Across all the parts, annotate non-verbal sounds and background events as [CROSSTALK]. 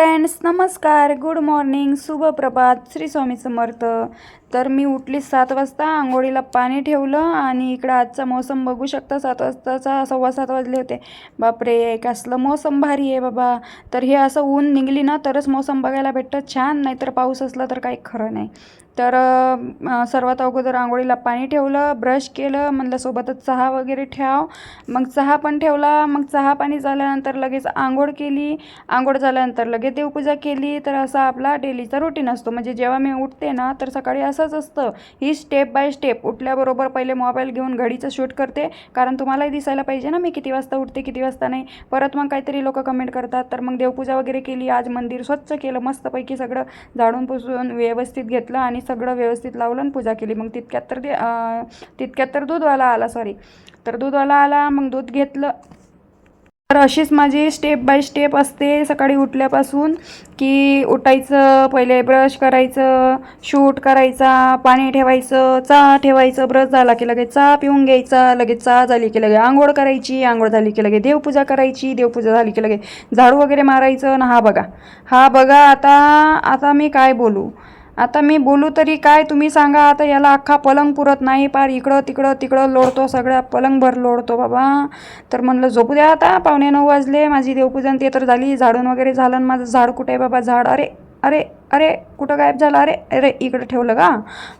Friends नमस्कार good morning शुभ प्रभात श्री स्वामी समर्थ. तर मी उठली सात वाजता आंघोळीला पाणी ठेवलं आणि इकडं आजचा मोसम बघू शकता सात वाजताचा सव्वा सात वाजले होते. बापरे कसलं मोसम भारी आहे बाबा. तर हे असं ऊन निघली ना तरच मोसम बघायला भेटतं. छान नाहीतर पाऊस असला तर काही खरं नाही. तर सर्वात अगोदर आंघोळीला पाणी ठेवलं ब्रश केलं म्हणलं सोबतच चहा वगैरे ठेव मग चहा पण ठेवला मग चहा पाणी झाल्यानंतर लगेच आंघोळ केली. आंघोळ झाल्यानंतर लगेच देवपूजा केली. तर असा आपला डेलीचा रुटीन असतो. म्हणजे जेव्हा मी उठते ना तर सकाळी असंच असतं. ही स्टेप बाय स्टेप. उठल्याबरोबर पहिले मोबाईल घेऊन घडीचं शूट करते. कारण तुम्हालाही दिसायला पाहिजे ना मी किती वाजता उठते किती वाजता नाही. परत मग काहीतरी लोक कमेंट करतात. तर मग देवपूजा वगैरे केली. आज मंदिर स्वच्छ केलं. मस्तपैकी सगळं झाडून पुसून व्यवस्थित घेतलं आणि सगळं व्यवस्थित लावलं आणि पूजा केली. मग तितक्यात तर ते तितक्यात तर दूधवाला आला सॉरी तर दूधवाला आला मग दूध घेतलं. तर अशीच माझी स्टेप बाय स्टेप असते सकाळी उठल्यापासून की उठायचं पहिले ब्रश करायचं शूट करायचा पाणी ठेवायचं चहा ठेवायचं ब्रश झाला की लगेच चहा पिऊन घ्यायचा लगेच चहा झाली की लगे आंघोळ करायची आंघोळ झाली की लगे देवपूजा करायची देवपूजा झाली की लगे झाडू वगैरे मारायचं ना हा बघा. हा बघा आता आता मी काय बोलू? आता मी बोलू तरी काय? तुम्ही सांगा आता याला अख्खा पलंग पुरत नाही पार. इकडं तिकडं तिकडं लोडतो सगळ्या पलंगभर लोडतो बाबा. तर म्हणलं झोपू द्या आता. पावणे नऊ वाजले. माझी देवपूजन ते तर झाली. झाडून वगैरे झालं आणि माझं झाड कुठे आहे बाबा? झाड. अरे अरे अरे कुठं गायब झालं? अरे अरे इकडं ठेवलं का?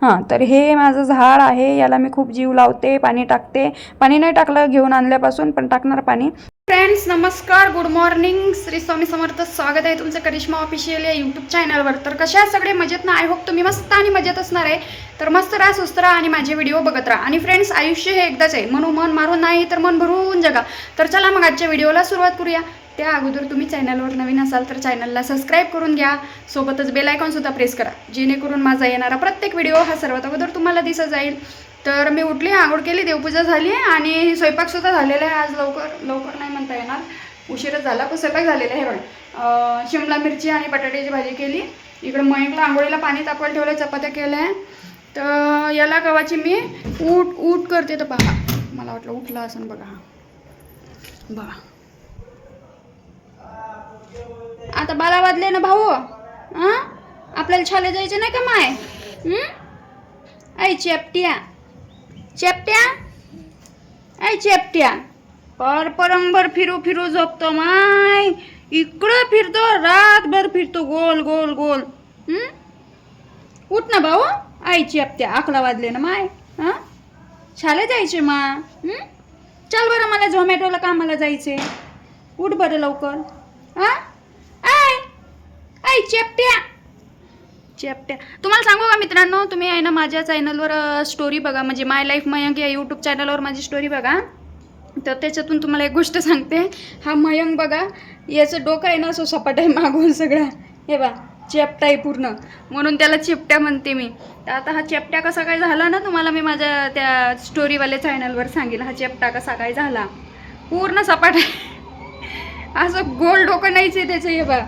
हां तर हे माझं झाड आहे. याला मी खूप जीव लावते पाणी टाकते. पाणी नाही टाकलं घेऊन आणल्यापासून पण टाकणार पाणी. फ्रेंड्स नमस्कार. गुड मॉर्निंग श्री स्वामी समर्थ स्वागत आहे तुमचं करिश्मा ऑफिशियल या यूट्यूब चॅनलवर तर कशा सगळे? मजेत ना? आय होप तुम्ही मस्त आणि मजेत असणार आहे. तर मस्त राहा सुस्त राहा आणि माझे व्हिडिओ बघत राहा. आणि फ्रेंड्स आयुष्य हे एकदाच आहे. म्हणून मन मारून नाही तर मन भरून जगा. तर चला मग आजच्या व्हिडिओला सुरुवात करूया. त्या अगोदर तुम्ही चॅनलवर नवीन असाल तर चॅनलला सबस्क्राईब करून घ्या. सोबतच बेल आयकॉनसुद्धा प्रेस करा. जेणेकरून माझा येणारा प्रत्येक व्हिडिओ हा सर्वात अगोदर तुम्हाला दिसत जाईल. तर मी उठली आंघोळ केली देवपूजा झाली आणि स्वयंपाकसुद्धा झालेला आहे आज लवकर लवकर नाही म्हणता येणार. उशीरच झाला पण स्वयंपाक झालेला आहे पण शिमला मिरची आणि बटाट्याची भाजी केली. इकडं मयंकला आंघोळीला पाणी तापवायला ठेवलं चपात्या केल्या तर याला गव्हाची मी ऊट ऊट करते तर पहा मला वाटलं उठला असं बघा हा. बघा. आता बारा वाजले ना भाऊ? हां आपल्याला शाळेत जायचे नाही का माय? ऐ चेपट्या. चेपट्या? ऐ चेपट्या. पर फिरू फिरू झोपतो माय. इकडं फिरतो रातभर फिरतो गोल गोल गोल. उठ ना भाऊ. आई चेपट्या आकला वाजले ना माय. हां? शाळेत जायचे मा. चल बरं मला झोमॅटोला कामाला जायचे उठ बरं लवकर. हां? आय. आई चेपट्या. चेपट्या तुम्हाला सांगू का मित्रांनो तुम्ही आहे ना माझ्या चॅनलवर स्टोरी बघा. म्हणजे माय लाईफ मयंक या यूट्यूब चॅनलवर माझी स्टोरी बघा. तर त्याच्यातून तुम्हाला एक गोष्ट सांगते. हा मयंक बघा याचं डोकं आहे ना असं सपाट आहे मागून सगळा. हे बा चेपटा आहे पूर्ण. म्हणून त्याला चेपट्या म्हणते मी. तर आता हा चेपट्या कसा काय झाला ना तुम्हाला मी माझ्या त्या स्टोरीवाल्या चॅनलवर सांगेल. हा चेपटा कसा काय झाला? पूर्ण सपाट आहे. असं गोल डोकं नाहीच आहे त्याचं हे बा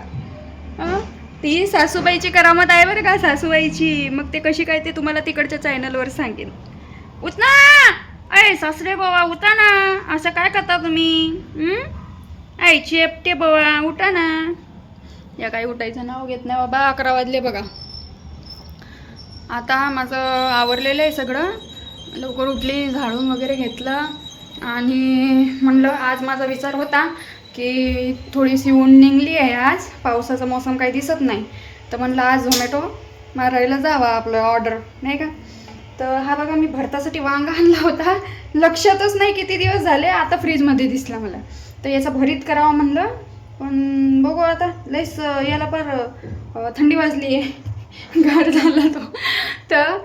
ती सासूबाईची करामत आहे बरं का सासूबाईची. मग ते कशी काय ते तुम्हाला तिकडच्या चॅनलवर सांगेन. उतना! अय सासरे बाबा उठा ना. असं काय करता तुम्ही? आय ऐ चेपटे बाबा उठा ना. या काही उठायचं नाव घेत नाही बाबा अकरा वाजले बघा. आता माझं आवरलेलं आहे सगळं. लवकर उठली झाडून वगैरे घेतलं. आणि म्हणलं आज माझा विचार होता की थोडीशी ऊन निघली आहे आज. पावसाचा मौसम काही दिसत नाही. तर म्हणलं आज झोमॅटो मारायला जावा आपलं ऑर्डर नाही का? तर हा बघा मी भरतासाठी वांगा आणला होता. लक्षातच नाही किती दिवस झाले आता फ्रीजमध्ये दिसला मला. तर याचा भरीत करावं म्हणलं. पण बघू आता लईच याला पर थंडी वाजली आहे गार झाला तो. तर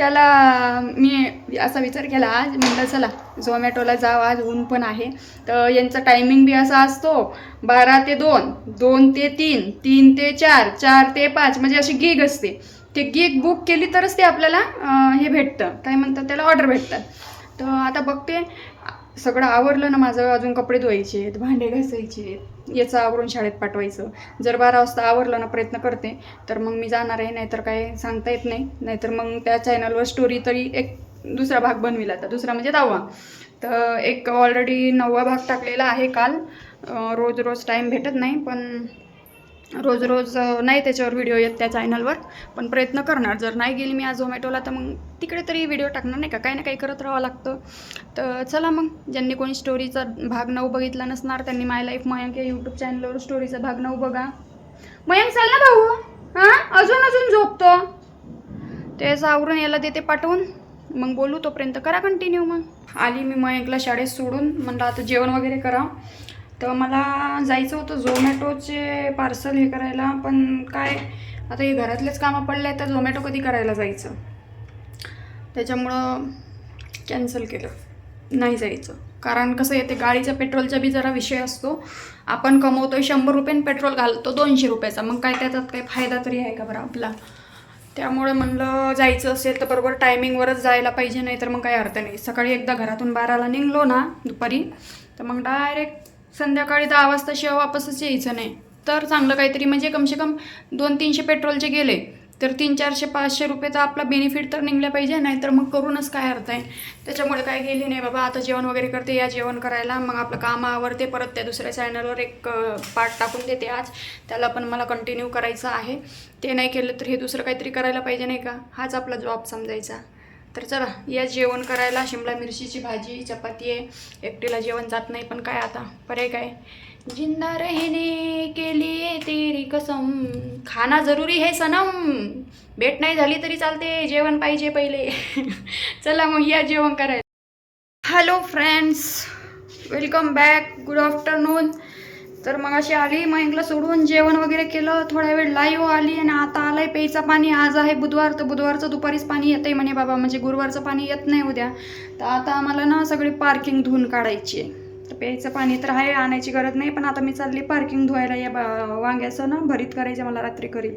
त्याला मी असा विचार केला आज म्हणलं चला झोमॅटोला जाव आज ऊन पण आहे. तर यांचा टायमिंग बी असा असतो बारा ते दोन दोन ते तीन तीन ते चार चार ते पाच म्हणजे अशी गिग असते. ते गिग बुक केली तरच ते आपल्याला हे भेटतं. काय म्हणतात त्याला ऑर्डर भेटतात तर आता बघते सगळं आवरलं ना माझं अजून कपडे धुवायचे आहेत भांडे घासायचे याचं आवरून शाळेत पाठवायचं. जर बारा वाजता आवरलं ना प्रयत्न करते तर मग मी जाणार आहे नाहीतर काय सांगता येत नाही. नाहीतर मग त्या चॅनलवर स्टोरी तरी एक दुसरा भाग बनविला आता. दुसरा म्हणजे दहावा. तर एक ऑलरेडी नववा भाग टाकलेला आहे काल. रोज रोज टाईम भेटत नाही पण रोज रोज नाही त्याच्यावर व्हिडिओ येत त्या चॅनलवर पण प्रयत्न करणार. जर नाही गेली मी आज झोमॅटोला तर मग तिकडे तरी व्हिडिओ टाकणार नाही का? काही ना काही करत राहावं लागतं. तर चला मग ज्यांनी कोणी स्टोरीचा भाग नऊ बघितला नसणार त्यांनी माय लाईफ मयंक या यूट्यूब चॅनलवर स्टोरीचा भाग नऊ बघा. मयंक चाल ना भाऊ. हां? अजून अजून झोपतो. तेच आवरून याला देते पाठवून. मग बोलू तोपर्यंत करा कंटिन्यू मग. आली मी मयंकला शाळेत सोडून. म्हणलं आता जेवण वगैरे करा तर मला जायचं होतं झोमॅटोचे पार्सल हे करायला पण काय आता हे घरातलेच कामं पडले तर झोमॅटो कधी करायला जायचं? त्याच्यामुळं कॅन्सल केलं. नाही जायचं. कारण कसं येते गाडीच्या पेट्रोलचा बी जरा विषय असतो. आपण कमवतो आहे शंभर रुपयेन पेट्रोल घालतो दोनशे रुपयाचा. मग काय त्याच्यात काही फायदा तरी आहे का बरं आपला? त्यामुळे म्हणलं जायचं असेल तर बरोबर टायमिंगवरच जायला पाहिजे नाही तर मग काही अर्थ नाही. सकाळी एकदा घरातून बाराला निघलो ना दुपारी तर मग डायरेक्ट संध्याकाळी दहा वाजताशिवाय वापसच यायचं नाही. तर चांगलं काहीतरी म्हणजे कमसे कम दोन तीनशे पेट्रोलचे गेले. तर तीन चारशे पाचशे रुपयेचा आपला बेनिफिट तर निघला पाहिजे नाही तर मग करूनच काय अर्थ आहे? त्याच्यामुळे काय गेली नाही बाबा आता जेवण वगैरे करते या जेवण करायला. मग आपलं काम आवरते परत त्या दुसऱ्या चॅनलवर एक पार्ट टाकून देते आज. त्याला पण मला कंटिन्यू करायचं आहे. ते नाही केलं तर हे दुसरं काहीतरी करायला पाहिजे नाही का? हाच आपला जॉब समजायचा. तर चला या जेवण करायला. शिमला मिरचीची भाजी चपाती आहे. एकटीला जेवण जात नाही पण काय आता? पर्याय काय? जिंदा रहने के लिए तेरी कसम. खाना जरुरी है सनम. भेट नाही झाली तरी चालते. जेवण पाहिजे पहिले. [LAUGHS] चला मग या जेवण करायला. Hello friends welcome back good afternoon तर मग अशी आली मयंकला सोडून जेवण वगैरे केलं थोड्या वेळ लाईव्ह आली आणि आता आलंय प्यायचं पाणी. आज आहे बुधवार तर बुधवारचं दुपारीच पाणी येतंय म्हणे बाबा. म्हणजे गुरुवारचं पाणी येत नाही उद्या. तर आता आम्हाला ना सगळी पार्किंग धुवून काढायची आहे. तर प्यायचं पाणी तर आहे आणायची गरज नाही. पण आता मी चालली पार्किंग धुवायला या बा- वांग्याचं ना भरीत करायचं मला रात्री करील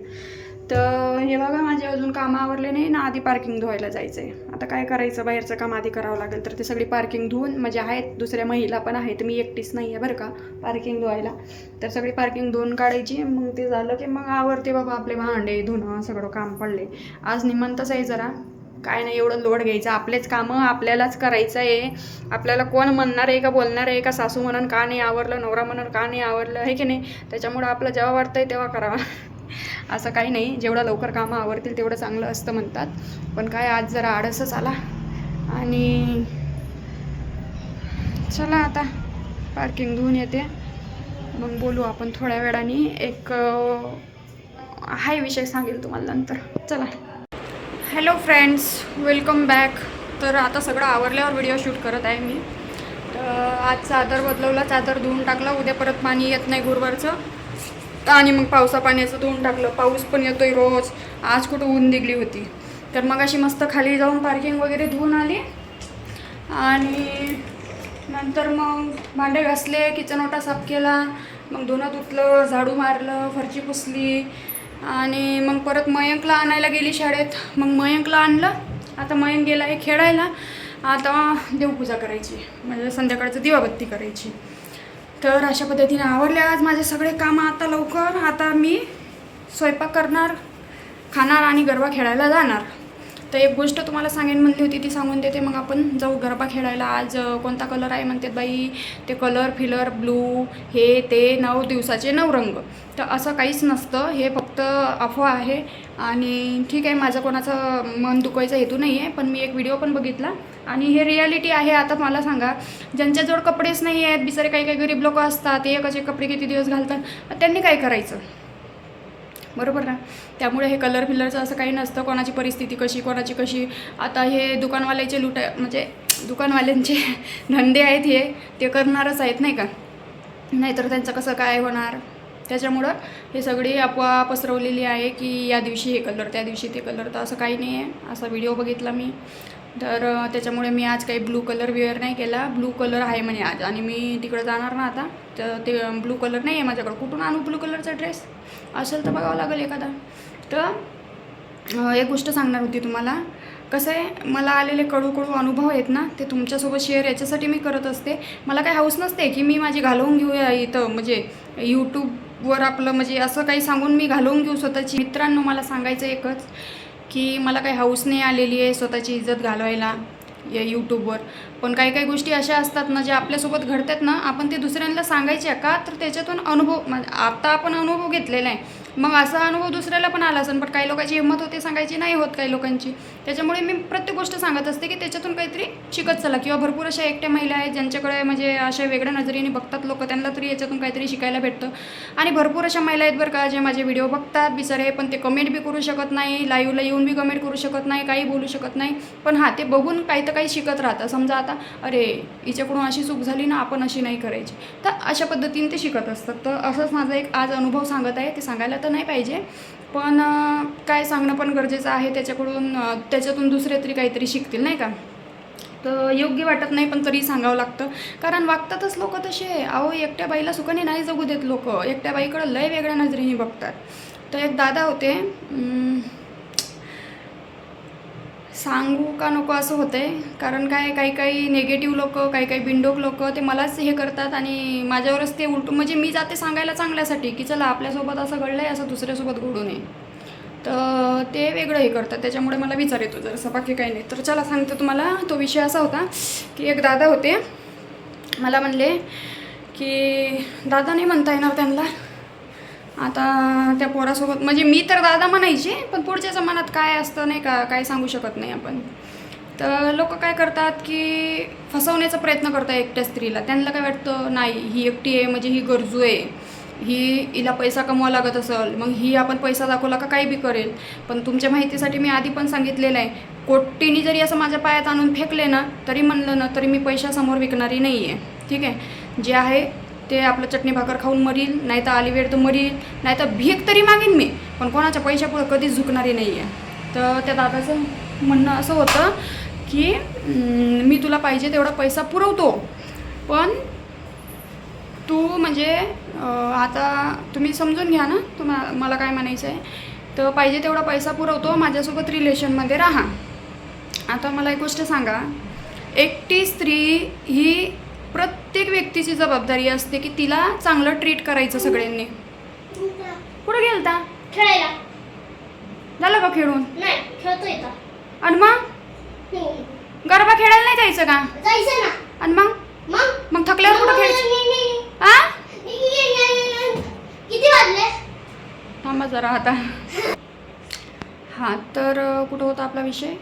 तर हे बघा माझे अजून कामं आवरले नाही ना आधी पार्किंग धुवायला जायचं आहे आता काय करायचं? बाहेरचं काम आधी करावं लागेल तर ते सगळी पार्किंग धुवून म्हणजे आहेत दुसऱ्या महिला पण आहेत मी एकटीच नाही आहे बरं का पार्किंग धुवायला. तर सगळी पार्किंग धुवून काढायची मग ते झालं की मग आवरते बाबा आपले भांडे धुणं सगळं काम पडले. आज निमंतच आहे जरा. काय नाही एवढं लोड घ्यायचं. आपलेच कामं आपल्यालाच करायचं आहे आपल्याला कोण म्हणणार आहे का बोलणार आहे का सासू म्हणून का नाही आवरलं नवरा म्हणून का नाही आवरलं आहे की नाही? त्याच्यामुळं आपलं जेव्हा वाटतंय तेव्हा करावा. असं काही नाही. जेवढं लवकर कामं आवडतील तेवढं चांगलं असतं म्हणतात. पण काय आज जरा आळसच आला. आणि चला आता पार्किंग धुवून येते. मग बोलू आपण थोड्या वेळाने. एक हाय विषय सांगेल तुम्हाला नंतर. चला. हॅलो फ्रेंड्स वेलकम बॅक तर आता सगळं आवरल्यावर व्हिडिओ शूट करत आहे मी. तर आज चादर बदलवला चादर धुवून टाकला. उद्या परत पाणी येत नाही गुरुवारचं. आणि मग पावसा पाण्याचं धुवून टाकलं. पाऊस पण येतोय रोज. आज कुठं ऊन निघली होती. तर मग अशी मस्त खाली जाऊन पार्किंग वगैरे धुवून आली. आणि नंतर मग भांडे घासले किचन ओटा साफ केला. मग धुणं धुतलं झाडू मारलं फरची पुसली. आणि मग परत मयंकला आणायला गेली शाळेत. मग मयंकला आणलं. आता मयंक गेला आहे खेळायला. आता देवपूजा करायची. म्हणजे संध्याकाळचं दिवाबत्ती करायची. तर अशा पद्धतीने आवडले आज माझे सगळे कामं आता लवकर. आता मी स्वयंपाक करणार खाणार आणि गरबा खेळायला जाणार. तर एक गोष्ट तुम्हाला सांगेन म्हणली होती ती सांगून देते. मग आपण जाऊ गरबा खेळायला. आज कोणता कलर आहे म्हणतात बाई? ते कलर फिलर ब्लू हे ते नऊ दिवसाचे नऊ रंग तर असं काहीच नसतं. हे फक्त अफवा आहे. आणि ठीक आहे माझं कोणाचं मन दुखवायचा हेतू नाही आहे पण मी एक व्हिडिओ पण बघितला. आणि हे रियालिटी आहे आता मला सांगा. ज्यांच्याजवळ कपडेच नाही आहेत बिचारे काही काही गरीब लोक असतात ते एकाचे कपडे किती दिवस घालतात. त्यांनी काय करायचं? बरोबर ना? त्यामुळे हे कलर फिलरचं असं काही नसतं कोणाची परिस्थिती कशी कोणाची कशी. आता हे दुकानवाल्याचे लुटा म्हणजे दुकानवाल्यांचे [LAUGHS] धंदे आहेत हे ते करणारच आहेत नाही का? नाहीतर त्यांचं कसं काय होणार? त्याच्यामुळं हे सगळी अफवा पसरवलेली आहे की या दिवशी हे कलर त्या दिवशी ते कलर तर असं काही नाही आहे असा व्हिडिओ बघितला मी. तर त्याच्यामुळे मी आज काही ब्लू कलर वेअर नाही केला. ब्लू कलर आहे म्हणे आज आणि मी तिकडं जाणार ना आता. तर ते ब्लू कलर नाही आहे माझ्याकडं. कुठून आणू ब्लू कलरचा ड्रेस? असेल तर बघावं लागेल एखादा. तर एक गोष्ट सांगणार होती तुम्हाला. कसं आहे मला आलेले कडू कडू अनुभव आहेत ना ते तुमच्यासोबत शेअर याच्यासाठी मी करत असते. मला काही हाऊस नसते की मी माझी घालवून घेऊया इथं म्हणजे यूट्यूबवर आपलं म्हणजे असं काही सांगून मी घालवून घेऊ स्वतःची. मित्रांनो मला सांगायचं एकच. की मला काही हाऊस नाही आलेली आहे स्वतःची इज्जत घालवायला या यूट्यूबवर पण काही काही गोष्टी अशा असतात ना ज्या आपल्यासोबत घडतात ना आपण ते दुसऱ्यांना सांगायच्या का? तर त्याच्यातून अनुभव म्हणजे आता आपण अनुभव घेतलेला आहे. मग असा अनुभव दुसऱ्याला पण आला असेल पण काही लोकांची हिंमत होते सांगायची नाही होत काही लोकांची. त्याच्यामुळे मी प्रत्येक गोष्ट सांगत असते की त्याच्यातून काहीतरी शिकत चला. किंवा भरपूर अशा एकट्या महिला आहेत ज्यांच्याकडे म्हणजे अशा वेगळ्या नजरेने बघतात लोक त्यांना तरी याच्यातून काहीतरी शिकायला भेटतं. आणि भरपूर अशा महिला आहेत बरं का जे माझे व्हिडिओ बघतात बिचारे पण ते कमेंट बी करू शकत नाही लाईव्हला येऊन बी कमेंट करू शकत नाही काही बोलू शकत नाही. पण हां ते बघून काही तर काही शिकत राहतं समजा आता अरे हिच्याकडून अशी चूक झाली ना आपण अशी नाही करायची. तर अशा पद्धतीने ते शिकत असतात. तर असंच माझा एक आज अनुभव सांगत आहे ते सांगायला तर नाही पाहिजे. पण काय सांगणं पण गरजेचं आहे. त्याच्याकडून त्याच्यातून दुसरे तरी काहीतरी शिकतील नाही का? तर योग्य वाटत नाही पण तरी सांगावं लागतं. कारण वागतातच लोक तसे. अहो एकट्या बाईला सुखाने नाही जगू देत लोक. एकट्या बाईकडं लय वेगळ्या नजरेने बघतात. तर एक दादा होते सांगू का नको असं होतं आहे कारण काय काही काही निगेटिव्ह लोक काही काही बिंडोक लोक ते मलाच हे करतात आणि माझ्यावरच ते उलटून म्हणजे मी जाते सांगायला चांगल्यासाठी की चला आपल्यासोबत असं घडलं आहे असं दुसऱ्यासोबत घडू नये. तर ते वेगळं हे करतात. त्याच्यामुळे मला विचार येतो जरासं बाकी काही नाही. तर चला सांगते तुम्हाला तो विषय असा होता की एक दादा होते. मला म्हणले की दादा नाही म्हणता येणार त्यांना? आता त्या पोरासोबत म्हणजे मी तर दादा म्हणायचे पण पुढच्या जमान्यात काय असतं नाही का काय सांगू शकत नाही आपण. तर लोक काय करतात की फसवण्याचा प्रयत्न करतात एकट्या स्त्रीला. त्यांना काय वाटतं नाही ही एकटी आहे म्हणजे ही गरजू आहे. ही हिला पैसा कमवा लागत असेल मग ही आपण पैसा दाखवला का काही बी करेल. पण तुमच्या माहितीसाठी मी आधी पण सांगितलेलं आहे कोट्टीने जरी असं माझ्या पायात आणून फेकले ना तरी म्हणलं ना तरी मी पैशासमोर विकणारी नाही आहे ठीक आहे? जे आहे ते आपलं चटणी भाकर खाऊन मरील नाही तर आली वेळ तर मरील नाही तर भीक तरी मागेन मी पण कोणाच्या पैशापुढं कधीच झुकणारी नाही आहे तर त्या दादाचं म्हणणं असं होतं की मी तुला पाहिजे तेवढा पैसा पुरवतो पण तू म्हणजे आता तुम्ही समजून घ्या ना तुम्हा मला काय म्हणायचं आहे. तर पाहिजे तेवढा पैसा पुरवतो माझ्यासोबत रिलेशनमध्ये राहा. आता मला एक गोष्ट सांगा. एकटी स्त्री ही प्रत्येक व्यक्तीची जबाबदारी असते की तिला चांगलं ट्रीट करायचं सगळ्यांनी. कुठं गेलता? खेळायला. झालं का खेळून? नाही खेळतोय का आणि मग. गरबा खेळायला नाही जायचं का? जायचं ना. आणि मग? मग? मग थकल्यावर कुठं खेळायचं? आ? किती वाजले? थांबा जरा आता. हां तर कुठं होता आपला विषय?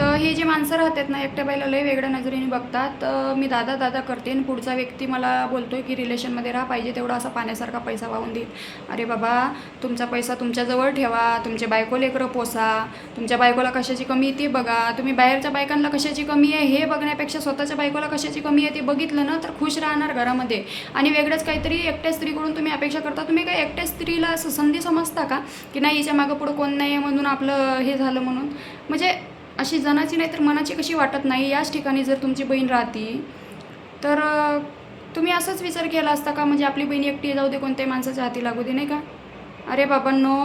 तर हे जे माणसं राहतात ना एकट्या बाईला लय वेगळ्या नजरेने बघतात. तर मी दादा दादा करते आणि पुढचा व्यक्ती मला बोलतोय की रिलेशनमध्ये राहा पाहिजे तेवढा असा पाण्यासारखा पैसा वाहून देईल. अरे बाबा तुमचा पैसा तुमच्याजवळ ठेवा तुमच्या बायको लेकरं पोसा. तुमच्या बायकोला कशाची कमी आहे बघा. तुम्ही बाहेरच्या बायकांना कशाची कमी आहे हे बघण्यापेक्षा स्वतःच्या बायकोला कशाची कमी आहे ते बघितलं ना तर खुश राहणार घरामध्ये. आणि वेगळंच काहीतरी एकट्या स्त्रीकडून तुम्ही अपेक्षा करता. तुम्ही काय एकट्या स्त्रीला असं संधी समजता का? की नाही हिच्या मागं पुढं कोण नाही आहे म्हणून आपलं हे झालं म्हणून. म्हणजे अशी जनाची नाही तर मनाची कशी वाटत नाही? याच ठिकाणी जर तुमची बहीण राहती तर तुम्ही असंच विचार केला असता का? म्हणजे आपली बहीण एकटी जाऊ दे कोणत्याही माणसाच्या हाती लागू दे नाही का? अरे बाबांनो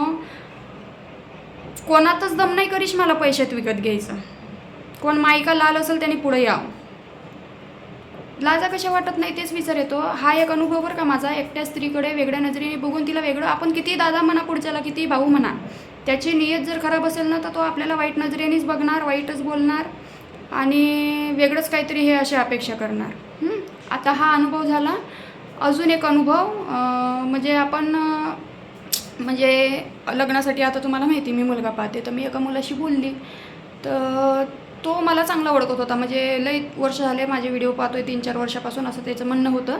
कोणातच दम नाही करीश मला पैशात विकत घ्यायचं. कोण मायका लाल असेल त्याने पुढे यावं. लाजा कशा वाटत नाही तेच विचार येतो. हा एक अनुभव बरं का माझा. एकट्या स्त्रीकडे वेगळ्या नजरेने बघून तिला वेगळं आपण किती दादा म्हणा पुढच्याला किती भाऊ म्हणा त्याची नियत जर खराब असेल ना तर तो आपल्याला वाईट नजरेनेच बघणार वाईटच बोलणार आणि वेगळंच काहीतरी हे अशी अपेक्षा करणार. आता हा अनुभव झाला. अजून एक अनुभव म्हणजे आपण म्हणजे लग्नासाठी आता तुम्हाला माहिती मी मुलगा पाहते तर मी एका मुलाशी बोलली. तर तो मला चांगला ओळखत होता. म्हणजे लई वर्ष झाले माझे व्हिडिओ पाहतोय तीन चार वर्षापासून असं त्याचं म्हणणं होतं.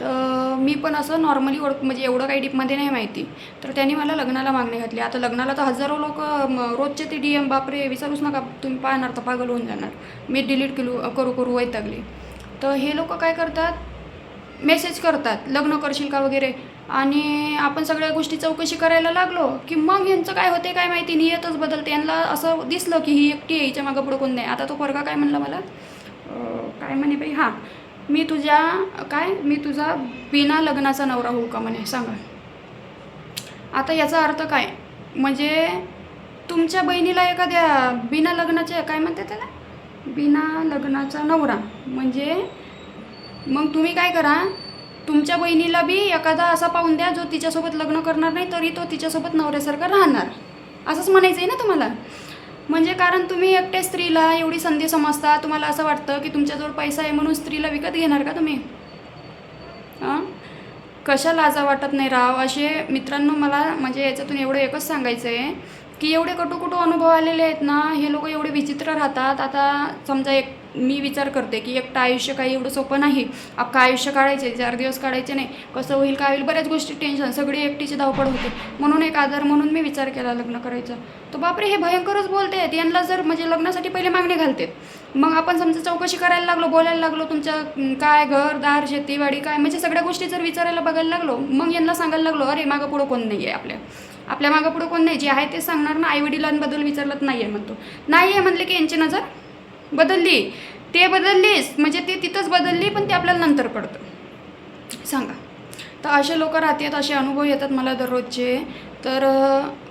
तर मी पण असं नॉर्मली ओळख म्हणजे एवढं काही डीपमध्ये नाही माहिती. तर त्यांनी मला लग्नाला मागणी घातली. आता लग्नाला तर हजारो लोक रोजचे ते डी एम बापरे विचारूच नका तुम्ही पाहणार तर पागल होऊन जाणार. मी डिलीट केलो करू करू वैतागली. तर हे लोक काय करतात? मेसेज करतात. लग्न करशील का वगैरे? आणि आपण सगळ्या गोष्टी चौकशी करायला लागलो की मग यांचं काय होते काय माहिती? नियतच बदलते यांना असं दिसलं की ही एकटी यायच्या मागं पुढं कोण नाही. आता तो पोरगा काय म्हणला मला? काय म्हणे बाई? हां. मी तुझ्या काय? मी तुझा बिना लग्नाचा नवरा होऊ का म्हणे? सांगा. आता याचा अर्थ काय? म्हणजे तुमच्या बहिणीला एखाद्या बिना लग्नाच्या काय म्हणते त्याला? बिना लग्नाचा नवरा. म्हणजे मग तुम्ही काय करा? तुमच्या बहिणीला बी एखादा असा पाहून द्या जो तिच्यासोबत लग्न करणार नाही तरी तो तिच्यासोबत नवऱ्यासारखा राहणार. असंच म्हणायचं आहे ना तुम्हाला? म्हणजे कारण तुम्ही एकट्या स्त्रीला एवढी संधी समजता तुम्हाला असं वाटतं की तुमच्याजवळ पैसा आहे म्हणून स्त्रीला विकत घेणार का तुम्ही? हां कशा लाजा वाटत नाही राव? असे मित्रांनो मला म्हणजे याच्यातून एवढं एकच सांगायचं आहे की एवढे कटू कटू अनुभव आलेले आहेत ना हे लोक एवढे विचित्र राहतात. आता समजा एक मी विचार करते की एकटं आयुष्य काही एवढं सोपं नाही. अख्खं आयुष्य काढायचे चार दिवस काढायचे नाही. कसं होईल काय होईल बऱ्याच गोष्टी टेन्शन सगळी एकटीची धावपळ होते. म्हणून एक आधार म्हणून मी विचार केला लग्न करायचा. तो बापरे हे भयंकरच बोलते. आहेत यांना जर म्हणजे लग्नासाठी पहिले मागणी घालते. मग आपण समजा चौकशी करायला लागलो बोलायला लागलो तुमच्या काय घर दार शेतीवाडी काय म्हणजे सगळ्या गोष्टी जर विचारायला बघायला लागलो मग यांना सांगायला लागलो अरे मागं पुढं कोण नाही आहे आपल्या. आपल्या मागं पुढं कोण नाही. जे आहे ते सांगणार ना आईवडिलांबद्दल विचारलं नाही आहे म्हणतो. नाही आहे म्हणले की यांची नजर बदलली. ते बदललीस म्हणजे ते तिथंच बदलली पण ते आपल्याला नंतर पडतं. सांगा. तर असे लोक राहतात असे अनुभव येतात मला दररोजचे. तर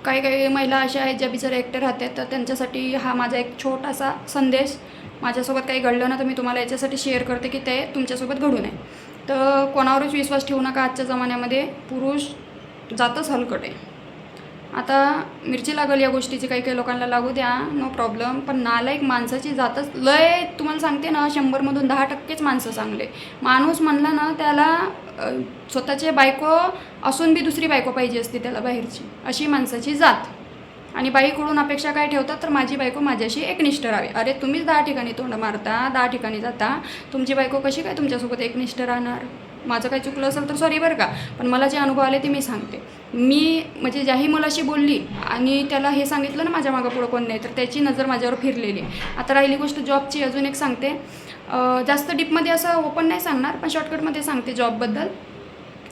काही काही महिला अशा आहेत ज्या बिचाऱ्या एकट्या राहतात तर त्यांच्यासाठी हा माझा एक छोटासा संदेश. माझ्यासोबत काही घडलं ना तर मी तुम्हाला याच्यासाठी शेअर करते की ते तुमच्यासोबत घडू नये. तर कोणावरच विश्वास ठेवू नका आजच्या जमान्यामध्ये. पुरुष जातच हलकट आहे. आता मिरची लागल या गोष्टीची काही काही लोकांना लागू द्या नो प्रॉब्लेम पण नालायक माणसाची जातच लय तुम्हाला सांगते ना शंभरमधून दहा टक्केच माणसं चांगले. माणूस म्हणला ना त्याला स्वतःचे बायको असून बी दुसरी बायको पाहिजे असते त्याला बाहेरची. अशी माणसाची जात. आणि बाईकडून अपेक्षा काय ठेवतात तर माझी बायको माझ्याशी एकनिष्ठ राहावी. अरे तुम्हीच दहा ठिकाणी तोंड मारता दहा ठिकाणी जाता. तुमची बायको कशी काय तुमच्यासोबत एकनिष्ठ राहणार? माझं काही चुकलं असेल तर सॉरी बरं का. पण मला जे अनुभव आले ते मी सांगते. मी म्हणजे ज्याही मुलाशी बोलली आणि त्याला हे सांगितलं ना माझ्या मागं पुढं कोण नाही तर त्याची नजर माझ्यावर फिरलेली. आता राहिली गोष्ट जॉबची अजून एक सांगते. जास्त डीपमध्ये असं ओपन नाही सांगणार पण शॉर्टकटमध्ये सांगते जॉबबद्दल.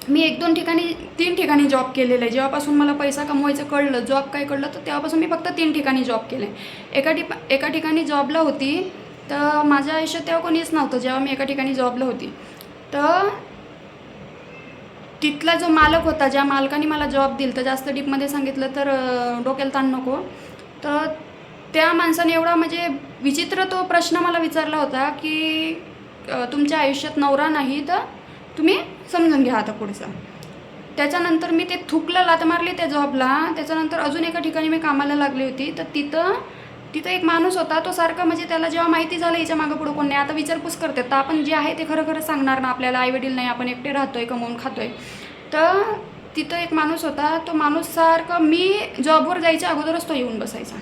मी एक दोन ठिकाणी तीन ठिकाणी जॉब केलेला आहे. जेव्हापासून मला पैसा कमवायचं कळलं जॉब काय कळलं तर तेव्हापासून मी फक्त तीन ठिकाणी जॉब केलं आहे एका ठिपा एका ठिकाणी जॉबला होती तर माझ्या आयुष्यात तेव्हा कोणीच नव्हतं जेव्हा मी एका ठिकाणी जॉबला होती. तर तिथला जो मालक होता ज्या मालकाने मला जॉब दिला तर जास्त डीपमध्ये सांगितलं तर डोक्याला ताण नको. तर त्या माणसाने एवढा म्हणजे विचित्र तो प्रश्न मला विचारला होता की तुमच्या आयुष्यात नवरा नाही तर तुम्ही समजून घ्या आता पुढचं. त्याच्यानंतर मी ते थुकलं लात मारली त्या जॉबला त्याच्यानंतर अजून एका ठिकाणी मी कामाला लागली होती. तर तिथं तिथं एक माणूस होता तो सारखा म्हणजे त्याला जेव्हा माहिती झालं याच्या मागं पुढं कोण नाही आता विचारपूस करते तर आपण जे आहे ते खरं खरं सांगणार ना आपल्याला आईवडील नाही आपण एकटे राहतोय कमवून खातोय. तर तिथं एक माणूस होता तो माणूस सारखं मी जॉबवर जायच्या अगोदरच तो येऊन बसायचा.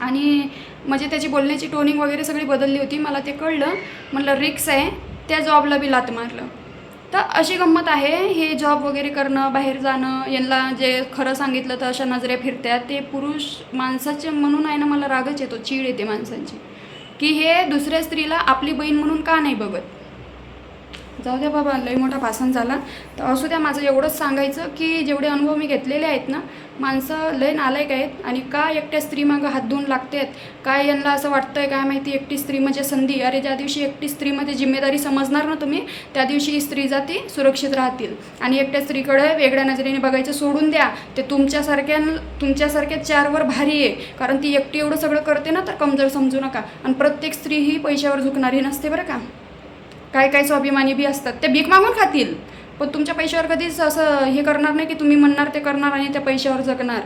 आणि म्हणजे त्याची बोलण्याची टोनिंग वगैरे सगळी बदलली होती मला ते कळलं. म्हणलं रिक्स आहे. त्या जॉबला बी लात मारलं. तर अशी गंमत आहे. हे जॉब वगैरे करणं बाहेर जाणं यांना जे खरं सांगितलं तर अशा नजरे फिरत्या ते पुरुष माणसाचे म्हणून आहे ना मला रागच येतो चीड येते माणसांची. की हे दुसऱ्या स्त्रीला आपली बहीण म्हणून का नाही बघत? जाऊ द्या बाबा लई मोठा भाषण झाला. तर असू द्या माझं एवढंच सांगायचं की जेवढे अनुभव मी घेतलेले आहेत ना माणसं लय नालायक आहेत आणि का एकट्या स्त्री मागं हात धुवून आहेत काय यांना असं वाटतं आहे काय माहिती एकटी स्त्री म्हणजे संधी? अरे ज्या दिवशी एकटी स्त्रीमध्ये जिम्मेदारी समजणार ना तुम्ही त्या दिवशी ही स्त्री जाती सुरक्षित राहतील. आणि एकट्या स्त्रीकडे वेगळ्या नजरेने बघायचं सोडून द्या. ते तुमच्यासारख्या तुमच्यासारख्या चारवर भारी आहे. कारण ती एकटी एवढं सगळं करते ना तर कमजोर समजू नका. आणि प्रत्येक स्त्री ही पैशावर झुकणारी नसते बरं का? काय काय स्वाभिमानी बी असतात ते भीक मागून खातील. पण तुमच्या पैशावर कधीच असं हे करणार नाही की तुम्ही म्हणणार ते करणार आणि त्या पैशावर जगणार.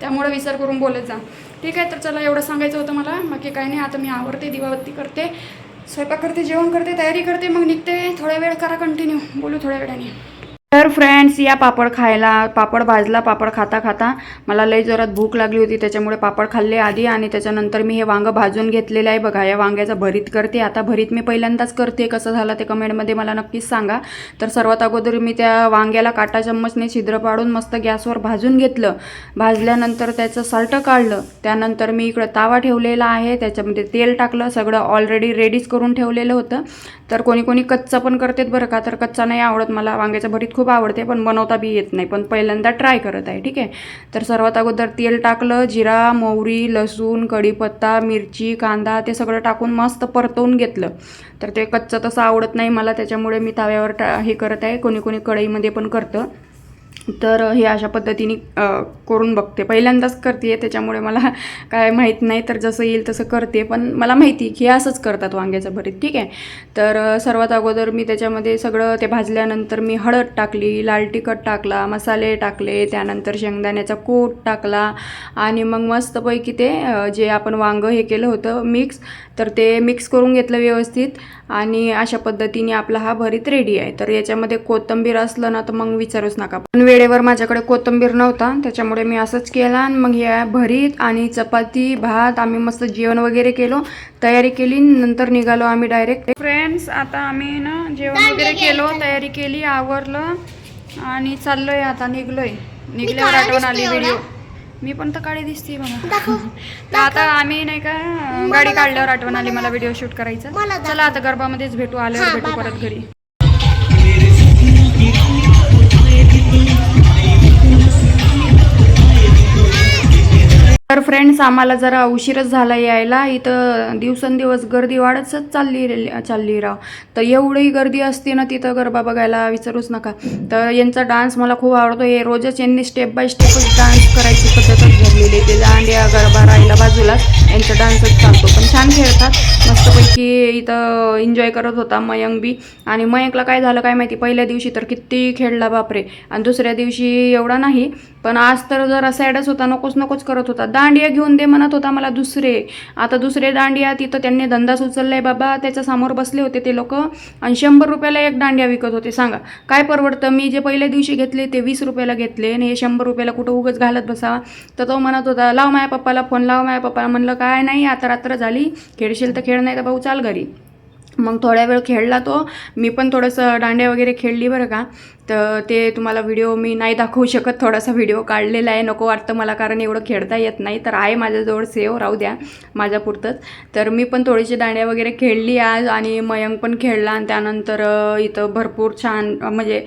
त्यामुळे विचार करून बोलत जा. ठीक आहे तर चला एवढं सांगायचं होतं मला. बाकी काय नाही आता मी आवडते दिवाबत्ती करते. स्वयंपाक करते जेवण करते तयारी करते मग निघते. थोड्या वेळ करा कंटिन्यू बोलू थोड्या वेळाने. तर फ्रेंड्स या पापड खायला पापड भाजला पापड खाता खाता मला लई जोरात भूक लागली होती. त्याच्यामुळे पापड खाल्ले आधी आणि त्याच्यानंतर मी हे वांगं भाजून घेतलेलं आहे. बघा या वांग्याचं भरीत करते. आता भरीत मी पहिल्यांदाच करते. कसं झालं ते कमेंटमध्ये मला नक्कीच सांगा. तर सर्वात अगोदर मी त्या वांग्याला काटा चम्मचने छिद्र पाडून मस्त गॅसवर भाजून घेतलं. भाजल्यानंतर त्याचं साल्टं काढलं. त्यानंतर मी इकडं तावा ठेवलेला आहे. त्याच्यामध्ये तेल टाकलं. सगळं ऑलरेडी रेडीच करून ठेवलेलं होतं. तर कोणी कोणी कच्चा पण करतात बरं का? तर कच्चा नाही आवडत. मला वांग्याचं भरीत खूप आवडते पण बनवता बी येत नाही. पण पहिल्यांदा ट्राय करत आहे ठीक आहे? तर सर्वात अगोदर तेल टाकलं जिरा मोहरी लसूण कढीपत्ता मिरची कांदा ते सगळं टाकून मस्त परतवून घेतलं. तर ते कच्चं तसं आवडत नाही मला त्याच्यामुळे मी तव्यावर टा हे करत आहे. कोणी कोणी कढईमध्ये पण करतं. तर हे अशा पद्धतीने करून बघते. पहिल्यांदाच करते आहे त्याच्यामुळे मला काय माहीत नाही तर जसं येईल तसं करते. पण मला माहिती की हे असंच करतात वांग्याचं भरीत ठीक आहे? तर सर्वात अगोदर मी त्याच्यामध्ये सगळं ते भाजल्यानंतर मी हळद टाकली लाल तिखट टाकला मसाले टाकले त्यानंतर शेंगदाण्याचा कोट टाकला आणि मग मस्तपैकी ते जे आपण वांगं हे केलं होतं मिक्स तर ते मिक्स करून घेतलं व्यवस्थित आणि अशा पद्धतीने आपला हा भरीत रेडी आहे. तर याच्यामध्ये कोथिंबीर असलं ना तर मग विचारूच नका. पण वेळेवर माझ्याकडे कोथिंबीर नव्हता. त्याच्यामुळे मी असंच केला आणि मग या भरीत आणि चपाती भात आम्ही मस्त जेवण वगैरे केलो. तयारी केली नंतर निघालो आम्ही डायरेक्ट फ्रेंड्स आता आम्ही ना जेवण वगैरे केलो तयारी केली आवरलं आणि चाललोय आता निघलोय. निघल्यावर आठवण आली व्हिडिओ मी पण तर काळी दिसते बघा तर आता आम्ही नाही का गाडी काढल्यावर आठवण आली मला व्हिडिओ शूट करायचं. मला. चला आता गरबामध्येच भेटू आल्यावर हा, भेटू परत घरी. तर फ्रेंड्स आम्हाला जरा उशीरच झाला यायला. इथं दिवसेंदिवस गर्दी वाढतच चालली रे- चालली राव. तर एवढी गर्दी असते ना तिथं गरबा बघायला विचारूच नका. तर यांचा डान्स मला खूप आवडतो. हे रोजच यांनी स्टेप बाय स्टेपच डान्स करायची पद्धत धरलेली ते दांडिया गरबा राहिला बाजूलाच यांचा डान्सच चालतो. पण छान खेळतात. मस्तपैकी इथं एन्जॉय करत होता मयंक बी. आणि मयंकला काय झालं काय माहिती? पहिल्या दिवशी तर किती खेळला बापरे. आणि दुसऱ्या दिवशी एवढा नाही. पण आज तर जरा सॅडच होता. नकोच नकोच करत होता. दांडिया घेऊन दे म्हणत होता मला दुसरे. आता दुसरे दांडिया तिथं त्यांनी धंदा सुचललाय बाबा. त्याच्यासमोर बसले होते ते लोक. आणि शंभर रुपयाला एक दांडिया विकत होते. सांगा काय परवडतं? मी जे पहिल्या दिवशी घेतले ते वीस रुपयाला घेतले. आणि हे शंभर रुपयाला कुठं उगच घालत बसावा तर तो म्हणत होता लाव माझ्या पप्पाला फोन लाव माझ्या पप्पाला. म्हणलं काय नाही आता रात्र झाली खेळशील तर खेळ नाही तर भाऊ चाल घरी. मग थोड्या वेळ खेळला तो. मी पण थोडंसं दांड्या वगैरे खेळली बरं का. तर ते तुम्हाला व्हिडिओ मी नाही दाखवू शकत. थोडासा व्हिडिओ काढलेला आहे. नको वाटतं मला कारण एवढं खेळता येत नाही. तर आहे माझ्याजवळ सेव राहू द्या. माझ्यापुरतंच तर मी पण थोडीशी दांड्या वगैरे खेळली आज आणि मयंक पण खेळला आणि त्यानंतर इथं भरपूर छान म्हणजे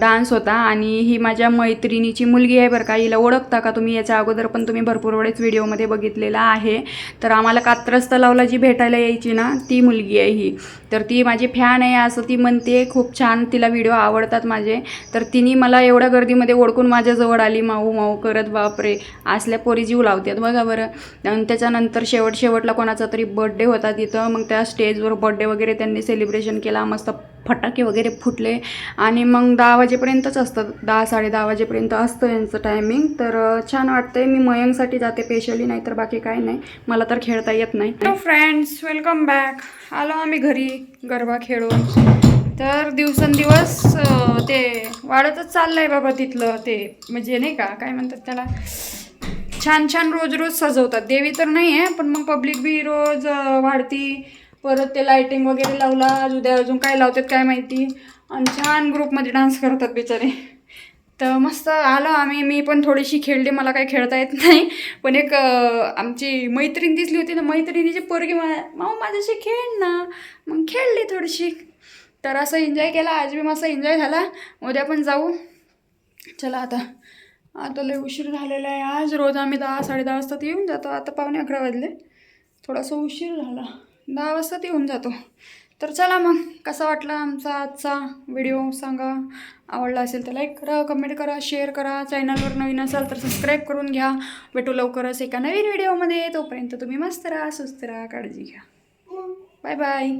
डान्स होता. आणि ही माझ्या मैत्रिणीची मुलगी आहे बरं का. हिला ओळखता का तुम्ही? याच्या अगोदर पण तुम्ही भरपूर वेळेस व्हिडिओमध्ये बघितलेला आहे. तर आम्हाला कात्रस्त लावला जी भेटायला यायची ना ती मुलगी आहे ही. तर ती माझी फॅन आहे असं ती म्हणते खूप छान तिला व्हिडिओ आवडतात माझे. तर तिने मला एवढ्या गर्दीमध्ये ओळखून माझ्याजवळ आली माऊ माऊ करत बापरे असल्या पोरी जीव लावतात बघा बरं. आणि त्याच्यानंतर शेवट शेवटला कोणाचा तरी बड्डे होता तिथं मग त्या स्टेजवर बड्डे वगैरे त्यांनी सेलिब्रेशन केला मस्त फटाके वगैरे फुटले. आणि मग दहा वाजेपर्यंतच असतं दहा साडे दहा वाजेपर्यंत असतं यांचं टायमिंग तर छान वाटतंय मी मयंगसाठी जाते स्पेशली नाही तर बाकी काही नाही. मला तर खेळता येत नाही. फ्रेंड्स वेलकम बॅक आलो आम्ही घरी गरबा खेळून. तर दिवसेंदिवस ते वाढतच चाललं आहे बाबा तिथलं ते म्हणजे नाही का काय म्हणतात त्याला? छान छान रोज रोज सजवतात. देवी तर नाही आहे पण मग पब्लिक बी रोज वाढती. परत ते लायटिंग वगैरे लावला आज उद्या अजून काय लावतात काय माहिती. आणि छान ग्रुपमध्ये डान्स करतात बिचारे. तर मस्त आलो आम्ही. मी पण थोडीशी खेळली. मला काही खेळता येत नाही. पण एक आमची मैत्रीण दिसली होती ना. मैत्रिणीची पोरगी मला माऊ माझ्याशी खेळ ना. मग खेळली थोडीशी. तर असं एन्जॉय केला. आज बी मस्त एन्जॉय झाला. उद्या पण जाऊ. चला आता. आता लय उशीर झालेला आहे. आज रोज आम्ही दहा साडे दहा वाजता येऊन जातो. आता पावणे अकरा वाजले. थोडासा उशीर झाला. दहा वाजता येऊन जातो. तर चला मग कसा वाटला आमचा आजचा व्हिडिओ सांगा. आवडला असेल तर लाईक करा कमेंट करा शेअर करा. चॅनलवर नवीन असाल तर सबस्क्राईब करून घ्या. भेटू लवकरच एका नवीन व्हिडिओमध्ये तोपर्यंत तुम्ही मस्त राहा सुस्त राहा काळजी घ्या. Bye bye